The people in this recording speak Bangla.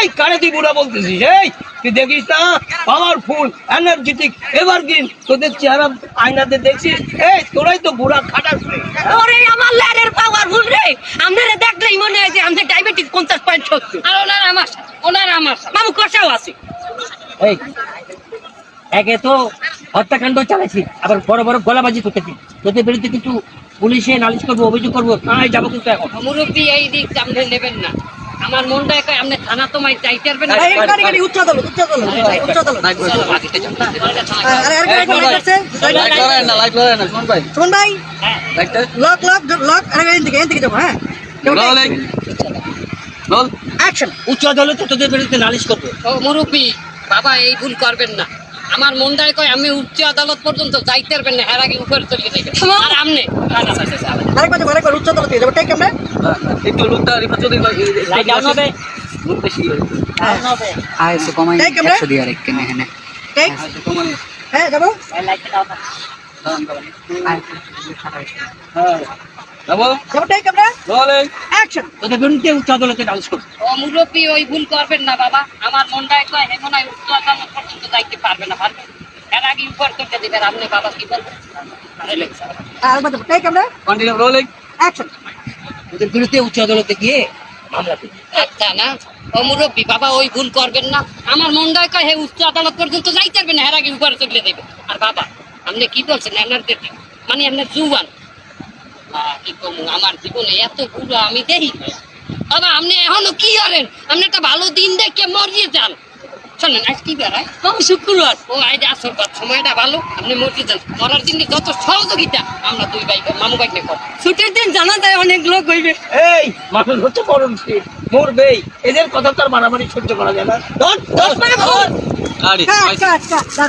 এই কারে তুই বুড়া বলতেছিস এই তুই দেখিস না? পাওয়ারফুল এনার্জেটিক এভারগ্রিন তোদের চেহারা আয়নাতে দেখছিস? এই তোরাই তো বুড়া খাটাস রে। ওরে আমার ল্যাডের পাওয়ারফুল রে। আপনারা দেখলেই মনে হয় যে আমাদের ডায়াবেটিস পঞ্চাশ পয়েন্ট আর ওনার আমার ওনার আমার। মামু কষাও আছে। এই একে তো হত্যাকাণ্ড চালাইছি আবার বড় বড় গলাবাজি করতেছি। তোদের বিরুদ্ধে কিন্তু পুলিশে নালিশ করব অভিযোগ করব তাই যাব কিন্তু এখন। মুরব্বী এই দিক আপনি নেবেন না। আমার মনটা একা আপনি থানা তোমায় চাইতে পারবেন না। গাড়ি গাড়ি উচ্চ আদালত উচ্চ আদালত উচ্চ আদালত। আরে আরে গাড়ি গাড়ি আছে লাইট না লাইট না শুন ভাই শুন ভাই লক লক লক আরে গাড়ি থেকে যাব হ্যাঁ। অ্যাকশন উচ্চ আদালতে তোদের বিরুদ্ধে নালিশ করব। ও মুরব্বী বাবা এই ভুল করবেন না। আমার মনটায় কয় আমি উচ্চ আদালত পর্যন্ত যাইতে পারবেন না এর আগে উপরে চলে যাইবেন আর আমনে আচ্ছা, আচ্ছা, আচ্ছা। আরেকবার যাব আরেকবার উচ্চ আদালত যাব টেক ক্যামেরা একটু লুকটা রিপোর্ট যদি লাইট ডাউন হবে বেশি দিয়ে এখানে টেক হ্যাঁ যাব হ্যাঁ যাব যাব টেক ক্যামেরা রোলিং অ্যাকশন তোদের বিরুদ্ধে উচ্চ আদালতে নালিশ করব ও মুরব্বী ওই ভুল করবেন না বাবা। আমার কয় হে হয় উচ্চ আদালত পর্যন্ত যাইতে পারবে না পারবে? এর আগে উপর করতে দিবেন আপনি বাবা কি বলবেন? কন্টিনিউ রোলিং অ্যাকশন তোদের বিরুদ্ধে উচ্চ আদালতে গিয়ে মামলা আচ্ছা না ও মুরব্বী বাবা ওই ভুল করবেন না। আমার মনটায় কয় হে উচ্চ আদালত পর্যন্ত যাইতে পারবে না এর আগে উপরে চলে দেবে আর বাবা আপনি কি বলছেন এনার্জেটিক মানে আপনার জুবান কি কমু আমার জীবনে এত বুড়ো আমি দেখি বাবা আপনি এখনও কি করেন? আপনি একটা ভালো দিন দেখে মরিয়ে যান। শোনেন আজ কি বেড়ায়? শুক্রবার। ও আজ আসর বাদ সময়টা ভালো আপনি মরিয়ে যান। মরার দিনে যত সহযোগিতা আমরা দুই ভাই মামু ভাই কর। ছুটির দিন জানা যায় অনেক লোক হইবে। এই মানুষ হচ্ছে মরণশীল মরবেই এদের কথা তার মারামারি সহ্য করা যায় না। কাট